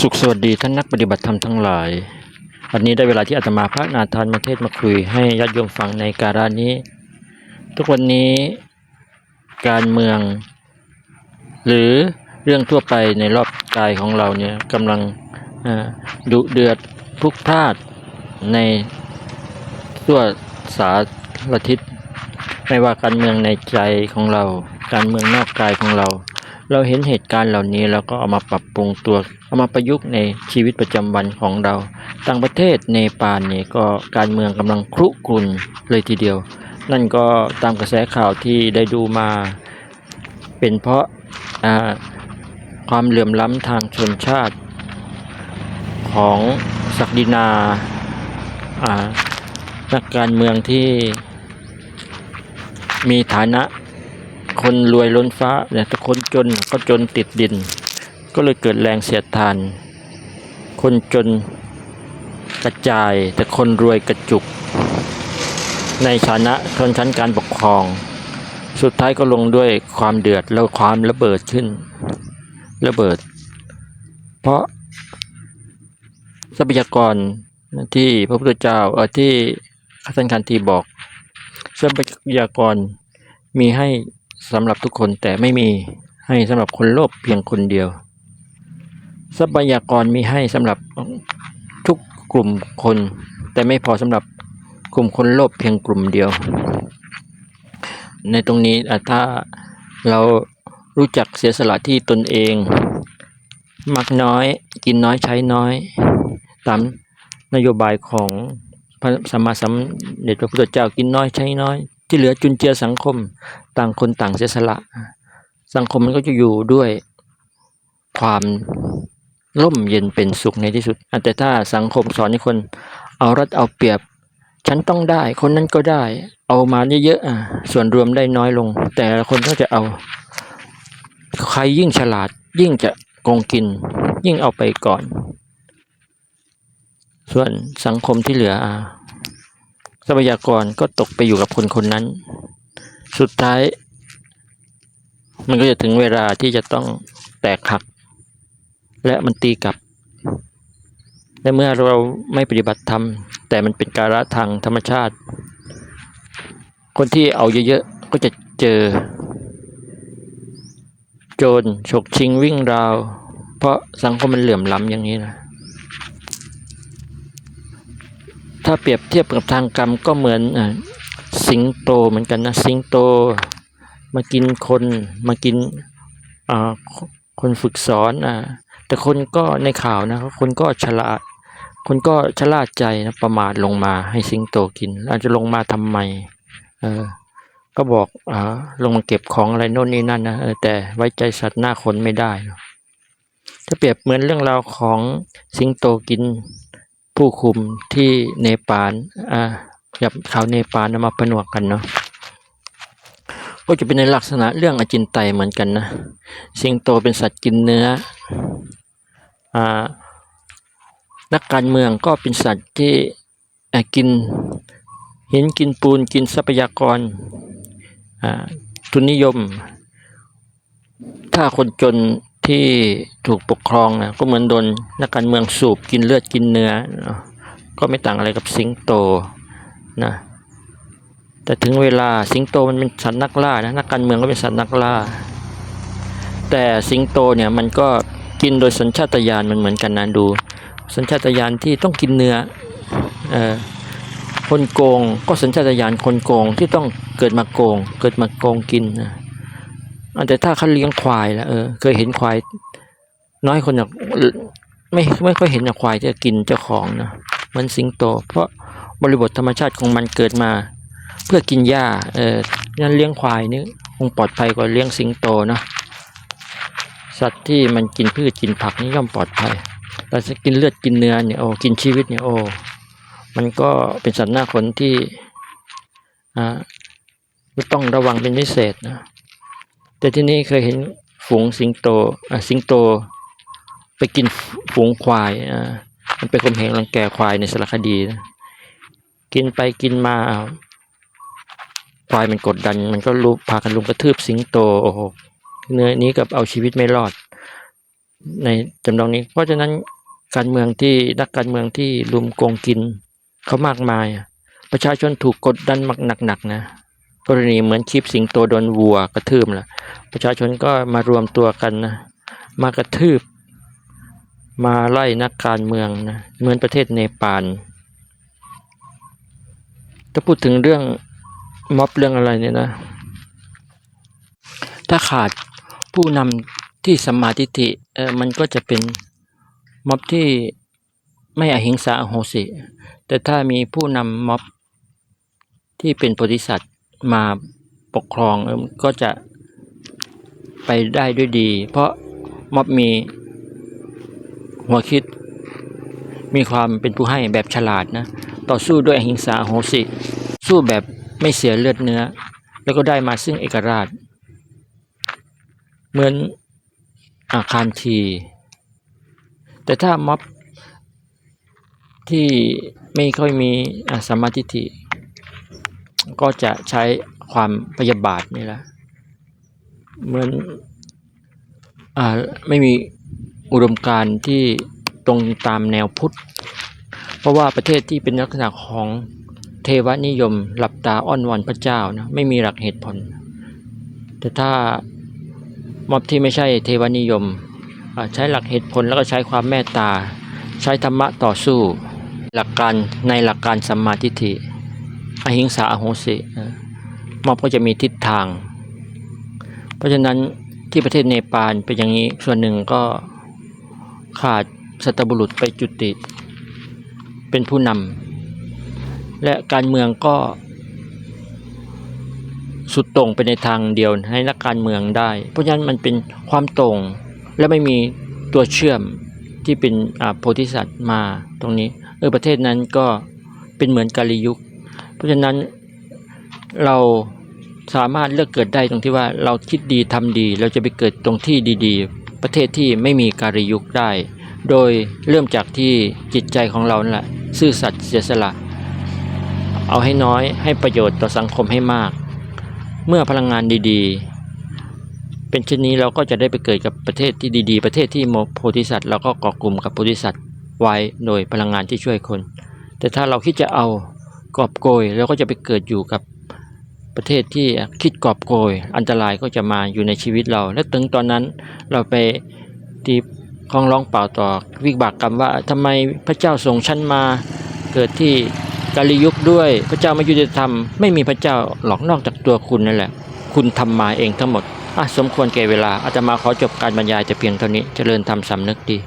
สุขสวัสดีท่านนักปฏิบัติธรรมทั้งหลาย วันนี้ได้เวลาที่อาตมาพระนาธานมาเทศมาคุยให้ญาติโยมฟังในการานี้ ทุกวันนี้การเมือง หรือเรื่องทั่วไปในรอบกายของเราเนี่ยกำลังอ่าดุเดือดพุกพลานในทั่วสารทิศไม่ว่าการเมืองในใจของเรา การเมืองนอกกายของเรา เราเห็นเหตุการณ์เหล่านี้แล้วก็เอามาปรับปรุงตัว เอามาประยุกต์ในชีวิตประจำวันของเรา ต่างประเทศเนปาลเนี่ยก็การเมืองกำลังครุกรุ่นเลยทีเดียว นั่นก็ตามกระแสข่าวที่ได้ดูมา เป็นเพราะความเหลื่อมล้ำทางชนชาติของศักดินาอ่านักการเมืองที่มีฐานะ คนรวยล้นฟ้าเนี่ยแต่คนจนก็จนติดดิน ก็เลยเกิดแรงเสียดทาน คนจนกระจาย แต่คนรวยกระจุก ในฐานะชนชั้นการปกครอง สุดท้ายก็ลงด้วยความเดือดแล้วความระเบิดขึ้น ระเบิด เพราะทรัพยากรที่พระพุทธเจ้าเออที่ท่านคันธีบอกทรัพยากรมีให้ สำหรับทุกคนแต่ไม่มีให้สำหรับคนโลภเพียงคนเดียว ทรัพยากรมีให้สำหรับทุกกลุ่มคน แต่ไม่พอสำหรับกลุ่มคนโลภเพียงกลุ่มเดียว ในตรงนี้ถ้าเรารู้จักเสียสละที่ตนเองมักน้อยกินน้อยใช้น้อย ตามนโยบายของพระสัมมาสัมพุทธพระพุทธเจ้ากินน้อยใช้น้อย ที่เหลือจุนเจือสังคมต่างคนต่างเสียสละ สังคมมันก็จะอยู่ด้วยความร่มเย็นเป็นสุขในที่สุด แต่ถ้าสังคมสอนให้คน เอารัดเอาเปรียบ ฉันต้องได้ คนนั้นก็ได้ เอามาเยอะๆส่วนรวมได้น้อยลง แต่คนก็จะเอา ใครยิ่งฉลาด ยิ่งจะโกงกิน ยิ่งเอาไปก่อน ส่วนสังคมที่เหลือ ทรัพยากรก็ตกไปอยู่กับคนคนนั้น สุดท้าย มันก็จะถึงเวลาที่จะต้องแตกหัก และมันตีกลับ และเมื่อเราไม่ปฏิบัติธรรม แต่มันเป็นการะทางธรรมชาติ คนที่เอาเยอะๆ ก็จะเจอ โจรฉกชิงวิ่งราว เพราะสังคมมันเหลื่อมล้ำอย่างนี้นะ ถ้าเปรียบเทียบกับทางกรรมก็เหมือนสิงโตเหมือนกันนะสิงโตมากินคนมากินคนฝึกสอนอ่าแต่คนก็ในข่าวนะคนก็ฉลาด คนก็ชล่าใจนะประมาทลงมาให้สิงโตกินอาจจะลงมาทำไมเออก็บอกอ่าลงมาเก็บของอะไรโน่นนี่นั่นนะแต่ไว้ใจสัตว์หน้าคนไม่ได้ ถ้าเปรียบเหมือนเรื่องราวของสิงโตกิน ผู้คุมที่เนปาลอ่ากับชาวเนปาลนะมาผนวกกันเนาะก็จะเป็นในลักษณะเรื่องอจินไตเหมือนกันนะ สิงโตเป็นสัตว์กินเนื้ออ่านักการเมืองก็เป็นสัตว์ที่กินหินกินปูนกินทรัพยากรทุนนิยม ถ้าคนจน ที่ถูกปกครองนะก็เหมือนโดนนักการเมืองสูบกินเลือดกินเนื้อ ก็ไม่ต่างอะไรกับสิงโตนะแต่ถึงเวลาสิงโตมันเป็นสัตว์นักล่านะนักการเมืองก็เป็นสัตว์นักล่า แต่สิงโตเนี่ยมันก็กินโดยสัญชาตญาณมันเหมือนกันนะดู สัญชาตญาณที่ต้องกินเนื้อเออคนโกงก็สัญชาตญาณคนโกงที่ต้องเกิดมาโกง เกิดมาโกงกินนะ แต่ถ้าเขาเลี้ยงควายแล้วเออเคยเห็นควาย น้อยคนอยากไม่ไม่ค่อยเห็นควายจะกินเจ้าของนะมันสิงโต เพราะบริบทธรรมชาติของมันเกิดมา เพื่อกินหญ้าเอองั้นเลี้ยงควายนี่คงปลอดภัยกว่าเลี้ยงสิงโตนะสัตว์ที่มันกินพืชกินผักนี่ย่อมปลอดภัยแต่จะกินเลือดกินเนื้อเนี่ยโอ้กินชีวิตเนี่ยโอ้มันก็เป็นสัตว์หน้าขนที่อ่าต้องระวังเป็นพิเศษนะ แต่ที่นี่เคยเห็นฝูงสิงโตอ่าสิงโตไปกินฝูงควายอ่ามันไปข่มเหงรังแกควายในสารคดีนะกินไปกินมาควายมันกดดัน มันก็ลุกพากันลุมกระทืบสิงโตโอ้โหเนื้อนี้กับเอาชีวิตไม่รอด ในจำลองนี้ เพราะฉะนั้นการเมืองที่นักการเมืองที่ลุมโกงกินเขามากมาย ประชาชนถูกกดดันมากหนักๆนะ กรณีเหมือนคลิปสิงโตโดนวัวกระทืบล่ะประชาชนก็มารวมตัวกันนะมากระทืบ มาไล่นักการเมืองนะเหมือนประเทศเนปาลถ้าพูดถึงเรื่องม็อบเรื่องอะไรเนี่ยนะ ถ้าขาดผู้นำที่สมาทิฏฐิเออมันก็จะเป็นม็อบที่ไม่อหิงสาอโหสิ แต่ถ้ามีผู้นำม็อบที่เป็นโพธิสัตว์ มาปกครองก็จะไปได้ด้วยดี เพราะม็อบมีหัวคิด มีความเป็นผู้ให้แบบฉลาดนะ ต่อสู้ด้วยอหิงสาโหสิ สู้แบบไม่เสียเลือดเนื้อ แล้วก็ได้มาซึ่งเอกราช เหมือนอาคารที แต่ถ้าม็อบที่ไม่ค่อยมีอะสัมมาทิฏฐิ ก็จะใช้ความพยาบาทนี่แหละเหมือนอ่าไม่มีอุดมการณ์ที่ตรงตามแนวพุทธ เพราะว่าประเทศที่เป็นลักษณะของเทวนิยมหลับตาอ้อนวอนพระเจ้านะไม่มีหลักเหตุผล แต่ถ้าม็อบที่ไม่ใช่เทวนิยมใช้หลักเหตุผลแล้วก็ใช้ความเมตตา ใช้ธรรมะต่อสู้ หลักการในหลักการสัมมาทิฏฐิ อหิงสาอโหสิม็อบก็จะมีทิศทาง เพราะฉะนั้นที่ประเทศเนปาลเป็นอย่างนี้ส่วนหนึ่งก็ขาดสัตบุรุษไปจุติ เป็นผู้นำและการเมืองก็สุดต่งไปในทางเดียวให้นักการเมืองได้ เพราะฉะนั้นมันเป็นความตรงและไม่มีตัวเชื่อมที่เป็นโพธิสัตว์มาตรงนี้เออประเทศนั้นก็เป็นเหมือนกาลยุค ราะฉะนั้นเราสามารถเลือกเกิดได้ตรงที่ว่าเราคิดดีทำดี เราจะไปเกิดตรงที่ดีๆ ประเทศที่ไม่มีการยุคได้ โดยเริ่มจากที่จิตใจของเรานั่นแหละซื่อสัตย์เสียสละ เอาให้น้อยให้ประโยชน์ต่อสังคมให้มาก เมื่อพลังงานดีๆ เป็นเช่นนี้เราก็จะได้ไปเกิดกับประเทศที่ดีๆ ประเทศที่โมโพธิสัตว์เราก็เกาะกลุ่มกับโพธิสัตว์ไว้โดยพลังงานที่ช่วยคน แต่ถ้าเราคิดจะเอา กอบโกยเราก็จะไปเกิดอยู่กับประเทศที่คิดกอบโกย อันตรายก็จะมาอยู่ในชีวิตเรา และถึงตอนนั้นเราไปตีคลองร้องเปล่าต่อวิบากกรรมว่าทำไมพระเจ้าส่งฉันมาเกิดที่กาลียุคด้วยพระเจ้าไม่ยุติธรรมไม่มีพระเจ้าหรอกนอกจากตัวคุณนั่นแหละ คุณทำมาเองทั้งหมดอะสมควรแก่เวลาอาตมาขอจบการบรรยายแต่เพียงเท่านี้เจริญธรรมสำนึกดี